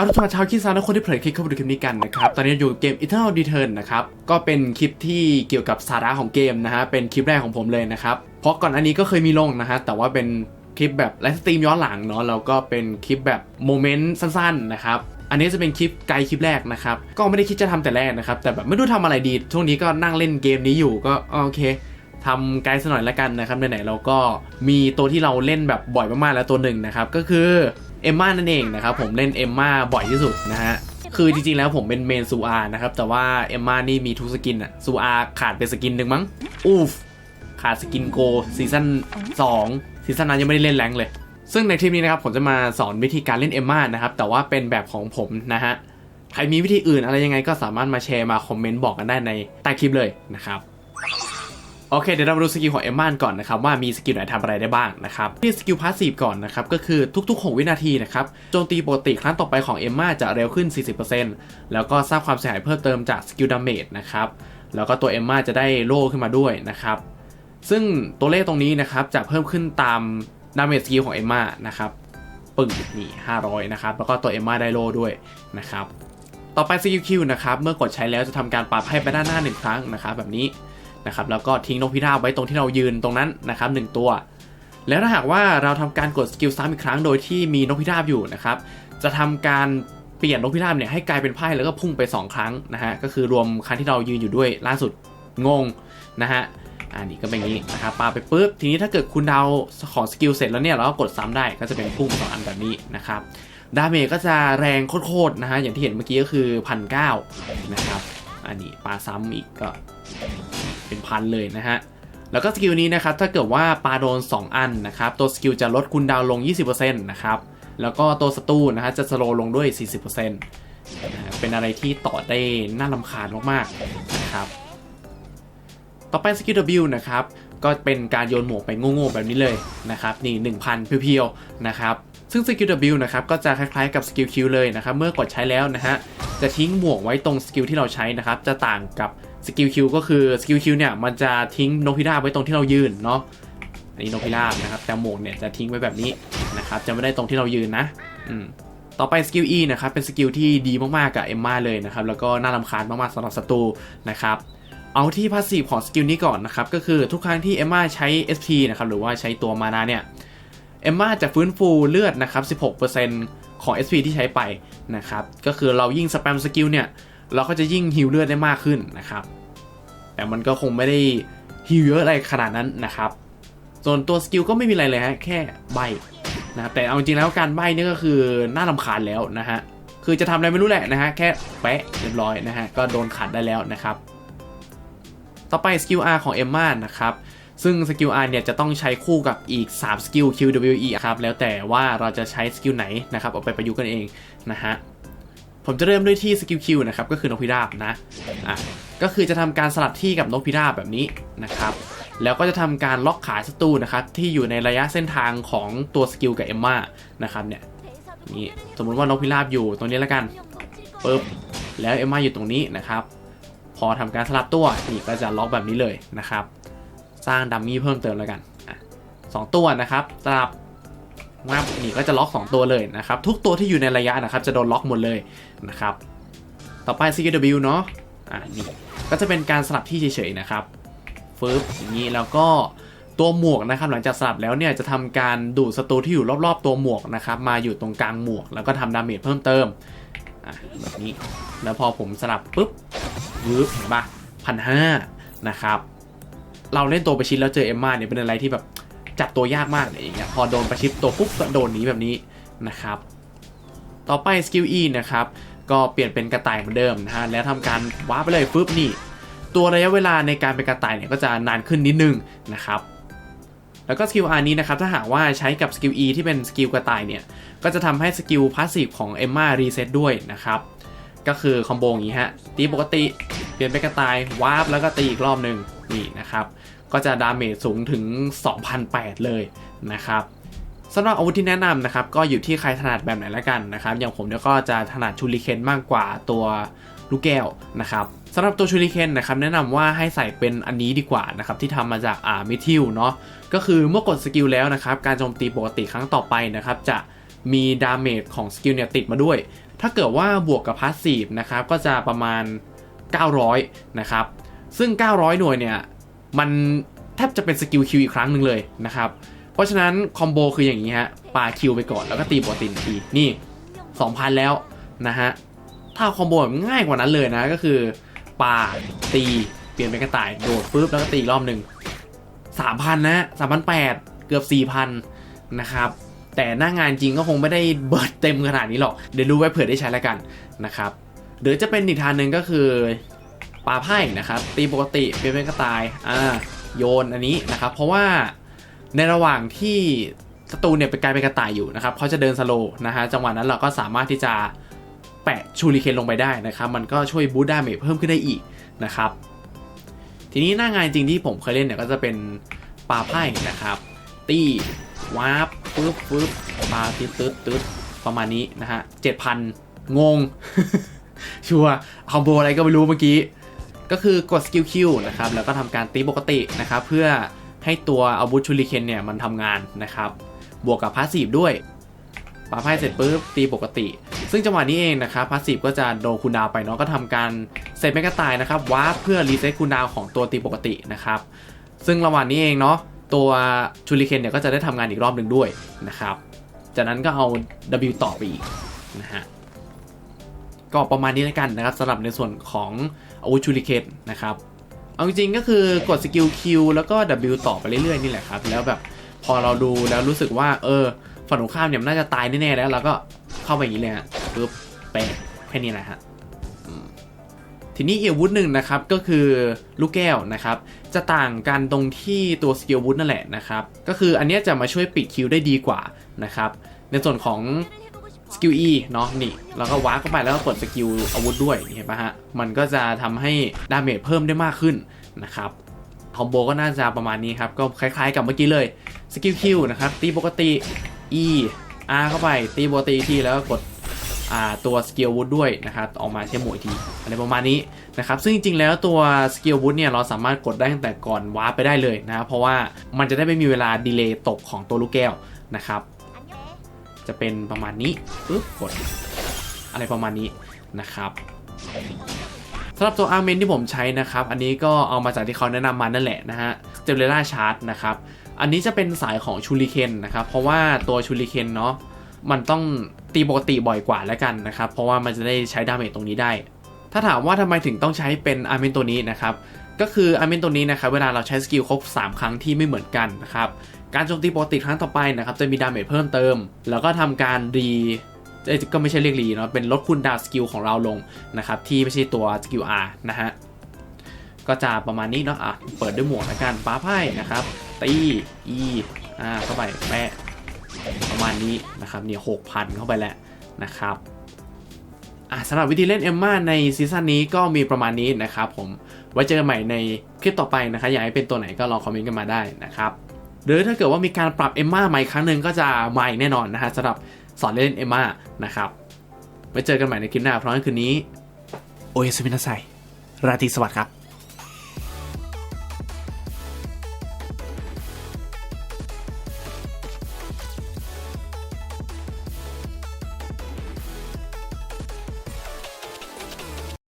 เอาทุกท่านชาวคิดซาและคนที่เผยคลิปเข้ามาดูคลิปนี้กันนะครับ ตอนนี้อยู่เกม Eternal Return นะครับ ก็เป็นคลิปที่เกี่ยวกับสาระของเกมนะฮะ เป็นคลิปแรกของผมเลยนะครับ เพราะก่อนอันนี้ก็เคยมีลงนะฮะ แต่ว่าเป็นคลิปแบบไลฟ์สตรีมย้อนหลังเนาะ แล้วก็เป็นคลิปแบบโมเมนต์สั้นๆนะครับ อันนี้จะเป็นคลิปไกด์คลิปแรกนะครับ ก็ไม่ได้คิดจะทำแต่แรกนะครับ แต่แบบไม่รู้ทำอะไรดี ช่วงนี้ก็นั่งเล่นเกมนี้อยู่ ก็โอเคทำไกด์สักหน่อยละกันนะครับไหนๆเราก็มีตัวที่เราเล่นแบบบ่อยมากๆแล้วตัวหนึ่งนะครับ ก็คือ เอมม่านั่นเองนะครับผมเล่นเอมม่าบ่อยที่สุดนะฮะคือจริงๆ แล้วผมเป็นเมนซูอานะครับ แต่ว่าเอมม่านี่มีทุกสกินอะซูอาขาดไปสกินหนึ่งมั้งอูฟขาดสกินโกซีซั่น2ซีซั่นนั้นยังไม่ได้เล่นแรงเลย ซึ่งในคลิปนี้นะครับผมจะมาสอนวิธีการเล่นเอมม่านะครับ แต่ว่าเป็นแบบของผมนะฮะใครมีวิธีอื่นอะไรยังไงก็สามารถมาแชร์มาคอมเมนต์บอกกันได้ในใต้คลิปเลยนะครับ โอเคเดี๋ยวเรามาดูสกิลของเอมมานก่อนนะครับว่ามีสกิลไหนทำอะไรได้บ้างนะครับที่สกิลพาสซีฟก่อนนะครับก็คือทุกๆ 6 วินาทีนะครับโจมตีปกติครั้งต่อไปของเอมมาจะเร็วขึ้น 40%แล้วก็สร้างความเสียหายเพิ่มเติมจากสกิลดาเมจนะครับแล้วก็ตัวเอมมาจะได้โล่ขึ้นมาด้วยนะครับซึ่งตัวเลขตรงนี้นะครับจะเพิ่มขึ้นตามดาเมจสกิลของเอมมานะครับปึ่งนี่500นะครับแล้วก็ตัวเอมมาได้โล่ด้วยนะครับต่อไปสกิลคิวนะครับเมื่อกดใช้แล้วจะทำการปาไพ่ไปด้านหน้าหนึ่งครั้งนะครับแบบนี้ นะครับแล้วก็ทิ้งนกพิราบไว้ตรงที่เรายืนตรงนั้นนะครับหนึ่งตัว แล้วถ้าหากว่าเราทำการกดสกิลซ้ำอีกครั้งโดยที่มีนกพิราบอยู่นะครับจะทำการเปลี่ยนนกพิราบเนี่ยให้กลายเป็นไพ่แล้วก็พุ่งไป 2 ครั้งนะฮะก็คือรวมครั้งที่เรายืนอยู่ด้วยล่าสุดงงนะฮะอันนี้ก็เป็นอย่างนี้นะครับปาไปปุ๊บทีนี้ถ้าเกิดคุณเดาของสกิลเสร็จแล้วเนี่ยเราก็กดซ้ำได้ก็จะเป็นพุ่งสองอันแบบนี้นะครับดาเมจก็จะแรงโคตรๆนะฮะอย่างที่เห็นเมื่อกี้ก็คือพันเก้านะครับอันนี้ปาซ้ำอีกก็ เป็นพันเลยนะฮะแล้วก็สกิลนี้นะครับถ้าเกิดว่าปาโดน 2 อันนะครับตัวสกิลจะลดคูลดาวน์ลง 20%นะครับแล้วก็ตัวศัตรูนะฮะจะสโลลงด้วย 40%เป็นอะไรที่ต่อได้น่าลำคาญมากๆนะครับต่อไปสกิล W นะครับก็เป็นการโยนหมวกไปโง่ๆแบบนี้เลยนะครับนี่ 1,000เพียวๆนะครับซึ่งสกิล W นะครับก็จะคล้ายๆกับสกิล Q เลยนะครับเมื่อกดใช้แล้วนะฮะจะทิ้งหมวกไว้ตรงสกิลที่เราใช้นะครับจะต่างกับ สกิล Q ก็คือสกิล Q เนี่ยมันจะทิ้งนกพิราบไว้ตรงที่เรายืนเนาะอันนี้นกพิราบนะครับแต่หมวกเนี่ยจะทิ้งไว้แบบนี้นะครับจะไม่ได้ตรงที่เรายืนนะอืมต่อไปสกิล E นะครับเป็นสกิลที่ดีมากๆกับเอมมาเลยนะครับแล้วก็น่ารำคาญมากๆสำหรับศัตรูนะครับเอาที่พาสซีฟของสกิลนี้ก่อนนะครับก็คือทุกครั้งที่เอมมาใช้ SP นะครับหรือว่าใช้ตัวมานาเนี่ยเอมมาจะฟื้นฟูเลือดนะครับ16%ของ SP ที่ใช้ไปนะครับก็คือเรายิ่งสแปมสกิลเนี่ย เราก็จะยิ่งฮิลเลือดได้มากขึ้นนะครับ แต่มันก็คงไม่ได้ฮิลเยอะอะไรขนาดนั้นนะครับ ส่วนตัวสกิลก็ไม่มีอะไรเลยฮะแค่ใบนะครับแต่เอาจริงแล้วการใบนี่ก็คือน่าลำคาญแล้วนะฮะคือจะทำอะไรไม่รู้แหละนะฮะแค่แปะเรียบร้อยนะฮะก็โดนขัดได้แล้วนะครับ ต่อไปสกิล R ของ e m m a นะครับซึ่งสกิล R เนี่ยจะต้องใช้คู่กับอีก 3 สกิล QWE ครับแล้วแต่ว่าเราจะใช้สกิลไหนนะครับเอาไปประยุกต์กันเองนะฮะ ผมจะเริ่มด้วยที่สกิล Q นะครับก็คือนกพิราบนะอะก็คือจะทำการสลับที่กับนกพิราบแบบนี้นะครับแล้วก็จะทำการล็อกขาศัตรูนะครับที่อยู่ในระยะเส้นทางของตัวสกิลกับเอมมานะครับเนี่ยนี่สมมุติว่านกพิราบอยู่ตรงนี้แล้วกันปึ๊บแล้วเอมมาอยู่ตรงนี้นะครับพอทำการสลับตัวนี่ก็จะล็อกแบบนี้เลยนะครับ สร้างดัมมี่เพิ่มเติมแล้วกันสองตัวนะครับสลับ งับนี่ก็จะล็อก 2 ตัวเลยนะครับ ทุกตัวที่อยู่ในระยะนะครับจะโดนล็อกหมดเลยนะครับ ต่อไป CW เนาะอะนี่ก็จะเป็นการสลับที่เฉยๆนะครับฟึบอย่างนี้แล้วก็ตัวหมวกนะครับ หลังจากสลับแล้วเนี่ยจะทำการดูดศัตรูที่อยู่รอบๆ ตัวหมวกนะครับ มาอยู่ตรงกลางหมวก แล้วก็ทำดาเมจเพิ่มเติมอะแบบนี้แล้วพอผมสลับปุ๊บวืบเห็นปะพันห้านะครับ เราเล่นตัวไปชิดแล้วเจอเอมมาเนี่ยเป็นอะไรที่แบบ จับตัวยากมากเลยอย่างเงี้ยพอโดนประชิดตัวปุ๊บก็โดนหนีแบบนี้นะครับ ต่อไปสกิล E นะครับก็เปลี่ยนเป็นกระต่ายเหมือนเดิมนะฮะแล้วทำการว้าร์ปไปเลยฟึบนี่ ตัวระยะเวลาในการเป็นกระต่ายเนี่ยก็จะนานขึ้นนิดนึงนะครับแล้วก็สกิล R นี้นะครับถ้าหากว่าใช้กับสกิล E ที่เป็นสกิลกระต่ายเนี่ยก็จะทำให้สกิลพาสซีฟของเอมมารีเซ็ตด้วยนะครับก็คือคอมโบอย่างนี้ฮะตีปกติเปลี่ยนเป็นกระต่ายวาร์ปแล้วก็ตีอีกรอบหนึ่งนี่นะครับ ก็จะดาเมจสูงถึง 2,008 เลยนะครับสำหรับอาวุธที่แนะนำนะครับ ก็อยู่ที่ใครถนัดแบบไหนละกันนะครับ อย่างผมเนี่ยก็จะถนัดชูริเคนมากกว่าตัวลูกแก้วนะครับสำหรับตัวชูริเคนนะครับแนะนำว่าให้ใส่เป็นอันนี้ดีกว่านะครับที่ทำมาจากอ่ามิทิลเนาะก็คือเมื่อกดสกิลแล้วนะครับการโจมตีปกติครั้งต่อไปนะครับจะมีดาเมจของสกิลเนี่ยติดมาด้วย ถ้าเกิดว่าบวกกับพาสซีฟนะครับก็จะประมาณ 900 นะครับ ซึ่ง 900 หน่วยเนี่ย มันแทบจะเป็นสกิลคิวอีกครั้งหนึ่งเลยนะครับ เพราะฉะนั้นคอมโบคืออย่างนี้ฮะปาคิวไปก่อนแล้วก็ตีปกตินทีนี่ 2,000 แล้วนะฮะ ถ้าคอมโบแบบง่ายกว่านั้นเลยนะก็คือปาตีเปลี่ยนเป็นกระต่ายโดดปุ๊บแล้วก็ตีอีกรอบหนึ่ง3,000 นะ3,800 เกือบ 4,000 นะครับ แต่หน้างานจริงก็คงไม่ได้เบิดเต็มขนาดนี้หรอก เดี๋ยวดูไว้เผื่อได้ใช้แล้วกันนะครับหรือจะเป็นอีกทางหนึ่งก็คือาไพ่นะครับตีปกติเปลี่ยนเป็นกระต่ายอ่าโยนอันนี้นะครับเพราะว่าในระหว่างที่ศัตรูเนี่ยเป็นกลายเป็นกระต่ายอยู่นะครับเขาจะเดินสโลนะฮะจังหวะนั้นเราก็สามารถที่จะแปะชูริเคนลงไปได้นะครับมันก็ช่วยบูตดาเมจเพิ่มขึ้นได้อีกนะครับทีนี้หน้างานจริงที่ผมเคยเล่นเนี่ยก็จะเป็นปาไพ่นะครับ ตีวาร์ปปึ๊บปึ๊บปาตึ๊ดตึ๊ดตึ๊ดประมาณนี้นะฮะเจ็ดพันงง ชัวร์คอมโบอะไรก็ไม่รู้เมื่อกี้ ก็คือกดสกิลคิวนะครับ แล้วก็ทำการตีปกตินะครับ เพื่อให้ตัวอาวุธชูริเคนเนี่ยมันทำงานนะครับ บวกกับพาสซีฟด้วยปาไพ่เสร็จปุ๊บตีปกติ ซึ่งจังหวะนี้เองนะครับพาสซีฟก็จะโดนคูลดาวไปเนาะก็ทำการเสร็จเป็นกระตายนะครับวาร์ปเพื่อรีเซ็ตคูลดาวของตัวตีปกตินะครับ ซึ่งระหว่างนี้เองเนาะตัวชูริเคนเนี่ยก็จะได้ทำงานอีกรอบหนึ่งด้วยนะครับ จากนั้นก็เอา W ต่อไปอีกนะฮะก็ประมาณนี้แล้วกันนะครับสำหรับในส่วนของ อาวุธชูริเคนนะครับ เอาจริงๆก็คือกดสกิล Q แล้วก็ W ต่อไปเรื่อยๆ นี่แหละครับ แล้วแบบพอเราดูแล้วรู้สึกว่า เออฝั่งตรงข้ามเนี่ยน่าจะตายแน่ๆแล้วเราก็เข้าไปอย่างนี้เลยฮะปึ๊บเป๊ะแค่นี้แหละฮะทีนี้อีกอาวุธหนึ่งนะครับก็คือลูกแก้วนะครับ จะต่างกันตรงที่ตัวสกิลวุธนั่นแหละนะครับ ก็คืออันนี้จะมาช่วยปิดคิวได้ดีกว่านะครับ ในส่วนของ สกิล E เนาะนี่แล้วก็วาร์ปเข้าไปแล้วก็กดสกิลอาวุธด้วยเห็นปะฮะ มันก็จะทำให้ดาเมจเพิ่มได้มากขึ้นนะครับคอมโบก็น่าจะประมาณนี้ครับ ก็คล้ายๆกับเมื่อกี้เลยสกิล Q นะครับ ตีปกติ E R เข้าไป ตีปกติทีแล้วก็กดอ่าตัวสกิลวูดด้วยนะครับออกมาใช้หมวยทีอะไรประมาณนี้นะครับซึ่งจริงๆแล้วตัวสกิลวูดเนี่ยเราสามารถกดได้ตั้งแต่ก่อนวาร์ปไปได้เลยนะครับเพราะว่ามันจะได้ไม่มีเวลาดีเลย์ตกของตัวลูกแก้วนะครับ จะเป็นประมาณนี้ปึ๊บกดอะไรประมาณนี้นะครับสำหรับตัวอาร์เมนที่ผมใช้นะครับ อันนี้ก็เอามาจากที่เขาแนะนำมานั่นแหละนะฮะเจเ e ล่าชาร์ t นะครับ อันนี้จะเป็นสายของชูริเคนนะครับ เพราะว่าตัวชูริเคนเนาะมันต้องตีปกติบ่อยกว่าแล้วกันนะครับ เพราะว่ามันจะได้ใช้ดาเมจตรงนี้ได้ ถ้าถามว่าทำไมถึงต้องใช้เป็นอาร์เมนตัวนี้นะครับ ก็คืออาร์เมนตัวนี้นะครับ เวลาเราใช้สกิลครบ 3 ครั้งที่ไม่เหมือนกันนะครับ การโจมตีปกติครั้งต่อไปนะครับจะมีดาเมจเพิ่มเติม แล้วก็ทำการรีก็ไม่ใช่เรียกรีเนาะเป็นลดคูณดาวสกิลของเราลงนะครับที่ไม่ใช่ตัวสกิล R นะฮะก็จะประมาณนี้เนาะอะเปิดด้วยหมวกละกันป้าไพ่นะครับตี E อ่าเข้าไปแปะประมาณนี้นะครับเนี่ยหกพันเข้าไปแล้วนะครับอะสำหรับวิธีเล่นเอมม่าในซีซั่นนี้ก็มีประมาณนี้นะครับผมไว้เจอกันใหม่ในคลิปต่อไปนะครับอยากให้เป็นตัวไหนก็ลองคอมเมนต์กันมาได้นะครับ หรือถ้าเกิดว่ามีการปรับเอมม่าใหม่ครั้งหนึ่งก็จะใหม่แน่นอนนะฮะสำหรับสอนเล่นเอมม่านะครับไว้เจอกันใหม่ในคลิปหน้าเพราะงั้นคืนนี้ โอเอสมินาไซราตรีสวัสดิ์ครับ